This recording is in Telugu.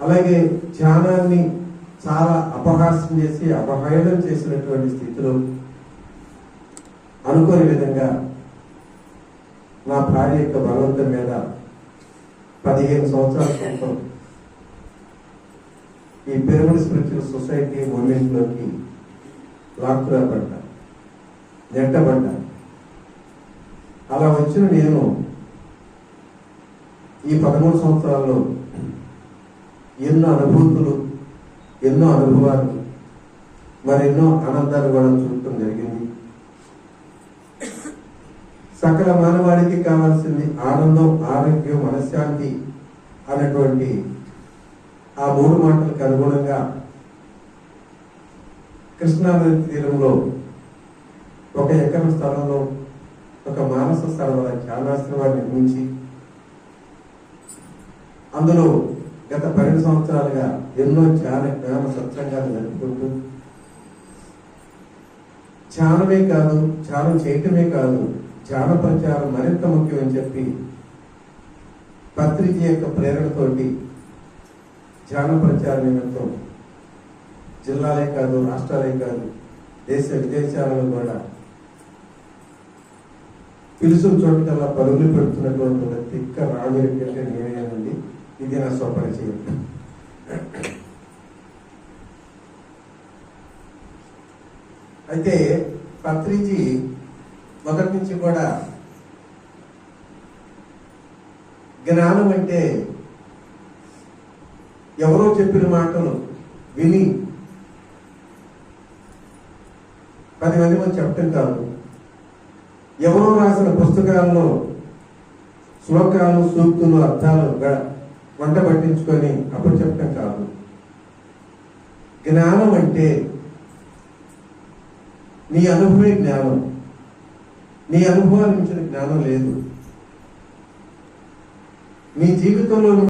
అలాగే ధ్యానాన్ని చాలా అపహాస్యం చేసి అపహేళన చేసినటువంటి స్థితిలో అనుకోని విధంగా నా భార్య యొక్క బలవంతం మీద పదిహేను సంవత్సరాల క్రితం ఈ పిరమిడ్ స్పిరిచువల్ సొసైటీ మూమెంట్లోకి లాక్కురాబడ్డా నెట్టబడ్డా అలా వచ్చిన నేను ఈ పదమూడు సంవత్సరాల్లో ఎన్నో అనుభూతులు ఎన్నో అనుభవాలు మరెన్నో ఆనందాలు కూడా చూడటం జరిగింది. సకల మానవాళికి కావాల్సింది ఆనందం ఆరోగ్యం మనశ్శాంతి అన్నటువంటి ఆ మూడు మాటలకు అనుగుణంగా కృష్ణానది తీరంలో ఒక ఎకరం స్థలంలో ఒక మానస స్థలంలో ధ్యానాశ్రమాన్ని నిర్మించి అందులో గత పన్నెండు సంవత్సరాలుగా ఎన్నో ధ్యాన జ్ఞాన సత్సంగాలు జరుపుకుంటూ ధ్యానమే కాదు ధ్యానం చేయటమే కాదు ధ్యాన ప్రచారం మరింత ముఖ్యమని చెప్పి పత్రిక యొక్క ప్రేరణతోటి ధ్యాన ప్రచార నిమిత్తం జిల్లాలే కాదు రాష్ట్రాలే కాదు దేశ విదేశాలలో కూడా పిలుసు చోటుకల్లా పరుగులు పెడుతున్నటువంటి తిక్క రాజు అంటే ఇది స్వపరిచయం అయితే పత్రిజీ మొదటి నుంచి కూడా జ్ఞానం అంటే ఎవరో చెప్పిన మాటలు విని పది మంది మంది చెప్పటం కాదు. ఎవరో రాసిన పుస్తకాల్లో శ్లోకాలు సూక్తులు అర్థాలు వంట పట్టించుకొని అప్పుడు చెప్పడం కాదు. జ్ఞానం అంటే నీ అనుభవే జ్ఞానం. నీ అనుభవాన్ని మించిన జ్ఞానం లేదు. నీ జీవితంలో